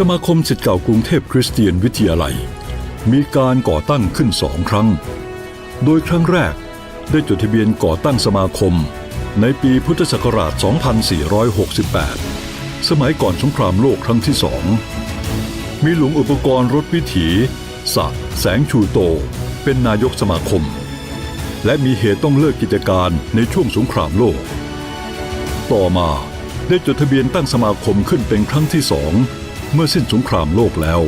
สมาคมศิษย์เก่ากรุงเทพคริสเตียนวิทยาลัย มีการก่อตั้งขึ้นสองครั้ง โดยครั้งแรกได้จดทะเบียนก่อตั้งสมาคม ในปีพุทธศักราช 2468 สมัยก่อนสงครามโลกครั้งที่สอง มีหลวงอุปกรณ์รถวิถีสะแสงชูโต เป็นนายกสมาคม และมีเหตุต้องเลิกกิจการในช่วงสงครามโลก ต่อมาได้จดทะเบียนตั้งสมาคมขึ้นเป็นครั้งที่สองเมื่อสิ้นสงครามโลกแล้ว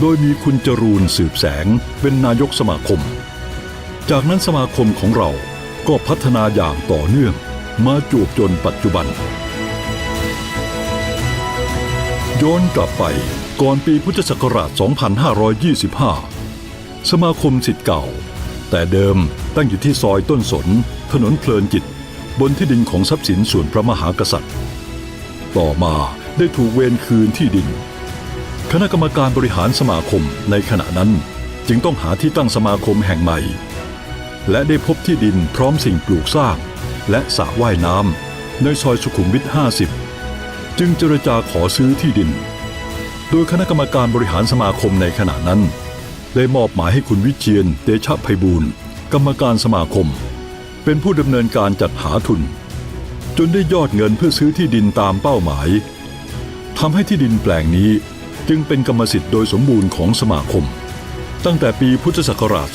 โดยมีคุณจรูนสืบแสงเป็นนายกสมาคม จากนั้นสมาคมของเราก็พัฒนาอย่างต่อเนื่องมาจูบจนปัจจุบัน ย้อนกลับไปก่อนปีพุทธศักราช 2525 สมาคมสิทธิ์เก่า แต่เดิมตั้งอยู่ที่ซอยต้นสน ถนนเพลินจิต บนที่ดินของทรัพย์สินส่วนพระมหากษัตริย์ ต่อมาได้ถูกเวรคืนที่ดิน คณะกรรมการบริหารสมาคมในขณะนั้นจึงต้องหาที่ตั้งสมาคมแห่งใหม่ และได้พบที่ดินพร้อมสิ่งปลูกสร้าง และสระว่ายน้ำในซอยสุขุมวิท 50 จึงเจรจาขอซื้อที่ดิน โดยคณะกรรมการบริหารสมาคมในขณะนั้น ได้มอบหมายให้คุณวิเชียนเตชะไพบูลกรรมการสมาคม เป็นผู้ดำเนินการจัดหาทุน จนได้ยอดเงินเพื่อซื้อที่ดินตามเป้าหมายทำให้ที่ดินแปลงนี้จึงเป็นกรรมสิทธิ์โดยสมบูรณ์ของสมาคม ตั้งแต่ปีพุทธศักราช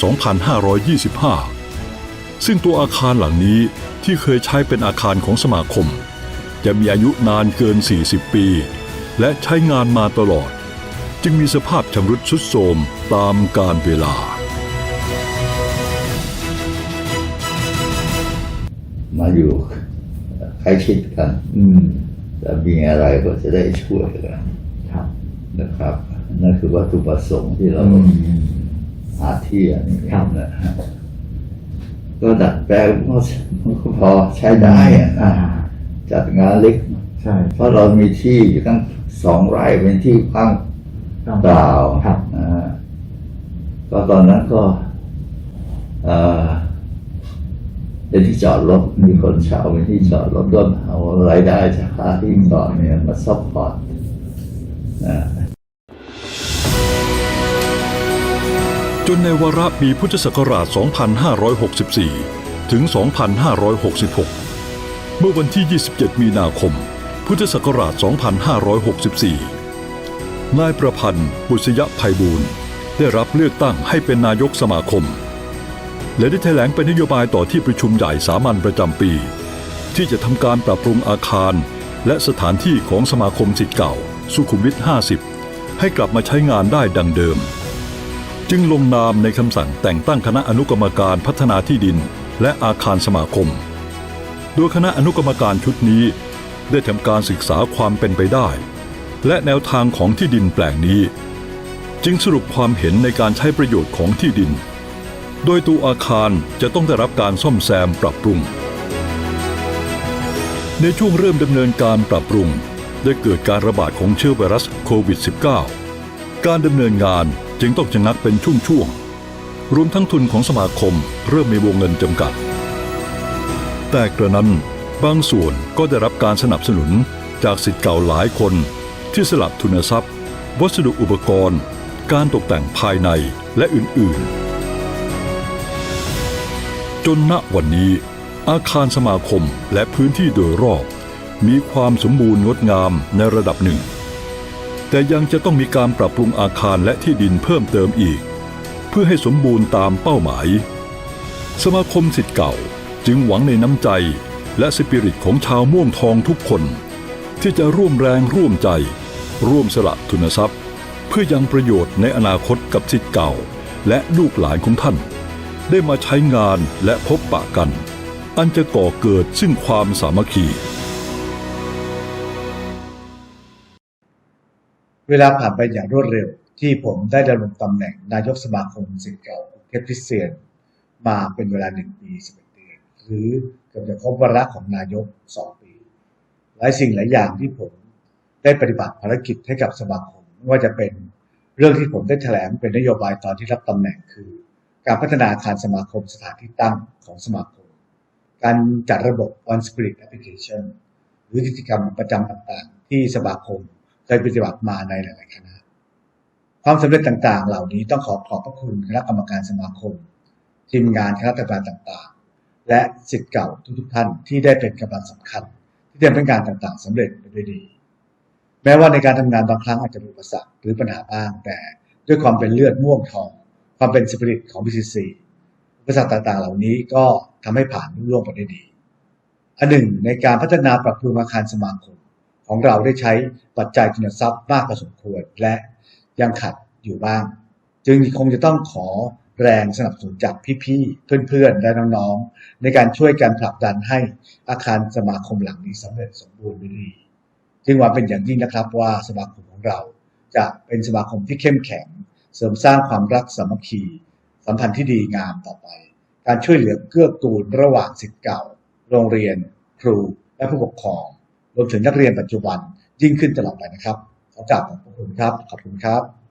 2525 ซึ่งตัวอาคารหลังนี้ที่เคยใช้เป็นอาคารของสมาคม จะมีอายุนานเกิน 40 ปี และใช้งานมาตลอด จึงมีสภาพชำรุดทรุดโทรมตามกาลเวลา มาอยู่ใกล้ชิดกัน อืมแล้วมีอะไรก็จะได้ช่วยกันครับนะครับ นั่นคือวัตถุประสงค์ที่เราอืมหาที่อันนี้ครับนะฮะก็ดัดแปลงก็มันก็พอใช้ได้อะนะอ่าจัดงานเล็ก ใช่ เพราะเรามีที่อยู่ตั้งสองไร่เป็นที่ว่าง เปล่าครับนะฮะก็ตอนนั้นก็เออเป็นที่จอดรถมีคนเช่าเป็นที่จอดรถก็เอารายได้จากค่าที่จอดเนี่ยมาซัพพอร์ตนะจนในวาระปีพุทธศักราช 2564 ถึง 2566 เมื่อวันที่ 27 มีนาคม พุทธศักราช 2564 นายประพันธ์บุษยไพบูลย์ได้รับเลือกตั้งให้เป็นนายกสมาคม และได้แถลงเป็นนโยบายต่อที่ประชุมใหญ่สามัญประจำปี ที่จะทำการปรับปรุงอาคาร และสถานที่ของสมาคมสิทธิ์เก่า สุขุมวิท 50 ให้กลับมาใช้งานได้ดังเดิม จึงลงนามในคำสั่งแต่งตั้งคณะอนุกรรมการพัฒนาที่ดินและอาคารสมาคม โดยคณะอนุกรรมการชุดนี้ได้ทำการศึกษาความเป็นไปได้ และแนวทางของที่ดินแปลงนี้ จึงสรุปความเห็นในการใช้ประโยชน์ของที่ดิน โดยตัวอาคารจะต้องได้รับการซ่อมแซมปรับปรุง ในช่วงเริ่มดำเนินการปรับปรุง ได้เกิดการระบาดของเชื้อไวรัสโควิด -19 การดำเนินงานจึงต้องชะงักเป็นช่วงๆรวมทั้งทุนของสมาคมเริ่มมีวงเงินจำกัด แต่กระนั้นบางส่วนก็ได้รับการสนับสนุนจากสิทธิ์เก่าหลายคน ที่สลับทุนทรัพย์ วัสดุอุปกรณ์ การตกแต่งภายในและอื่น ๆ จนณวันนี้ อาคารสมาคมและพื้นที่โดยรอบ มีความสมบูรณ์งดงามในระดับหนึ่ง แต่ยังจะต้องมีการปรับปรุงอาคารและที่ดินเพิ่มเติมอีก เพื่อให้สมบูรณ์ตามเป้าหมาย สมาคมสิทธิ์เก่าจึงหวังในน้ำใจและสปิริตของชาวม่วงทองทุกคน ที่จะร่วมแรงร่วมใจ ร่วมสละทุนทรัพย์ เพื่อยังประโยชน์ในอนาคตกับสิทธิ์เก่า และลูกหลานของท่าน ได้มาใช้งานและพบปะกัน อันจะก่อเกิดซึ่งความสามัคคี เวลาผ่านไปอย่างรวดเร็วที่ผมได้ดำรงตำแหน่งนายกสมาคมสิทธิ์เก่ากรุงเทพคริสเตียน มาเป็นเวลาหนึ่งปีสิบเอ็ดเดือนหรือเกือบจะครบวาระของนายกสองปี หลายสิ่งหลายอย่างที่ผม ได้ปฏิบัติภารกิจให้กับสมาคมไม่ว่าจะเป็นเรื่องที่ผมได้แถลงเป็นนโยบายตอนที่รับตำแหน่งคือ การพัฒนาอาคารสมาคมสถานที่ตั้งของสมาคม การจัดระบบ On Spirit Application หรือกิจกรรมประจำต่างๆ ที่สมาคมเคยปฏิบัติมาในหลายๆคณะความสำเร็จต่างๆ เหล่านี้ต้องขอขอบพระคุณคณะกรรมการสมาคม ทีมงานคณะทำงานต่างๆ และสิทธิ์เก่าทุกๆท่านที่ได้เป็นกำลังสำคัญ ที่ทำให้งานต่างๆสำเร็จไปด้วยดี แม้ว่าในการทำงานบางครั้งอาจจะมีอุปสรรคหรือปัญหาบ้าง แต่ด้วยความเป็นเลือดม่วงทอง ความเป็นสปิริตของ BCC อุปสรรคต่างๆ เหล่านี้ก็ทำให้ผ่านรุ่ล่วงไปได้ดี อันหนึ่ง ในการพัฒนาปรับปรุงอาคารสมาคมของเราได้ใช้ปัจจัยทุนทรัพย์มากพอสมควรและยังขัดอยู่บ้าง จึงคงจะต้องขอแรงสนับสนุนจากพี่ๆ เพื่อนๆ และน้องๆ ในการช่วยกันผลักดันให้อาคารสมาคมหลังนี้สำเร็จสมบูรณ์ดี จึงหวังเป็นอย่างยิ่งนะครับว่าสมาคมของเรา จะเป็นสมาคมที่เข้มแข็ง เสริมสร้างความรักสามัคคี สัมพันธ์ที่ดีงามต่อไป การช่วยเหลือเกื้อกูลระหว่างสิทธิ์เก่า โรงเรียน ครู และผู้ปกครอง รวมถึงนักเรียนปัจจุบันยิ่งขึ้นตลอดไปนะครับขอกราบขอบคุณครับขอบคุณครับ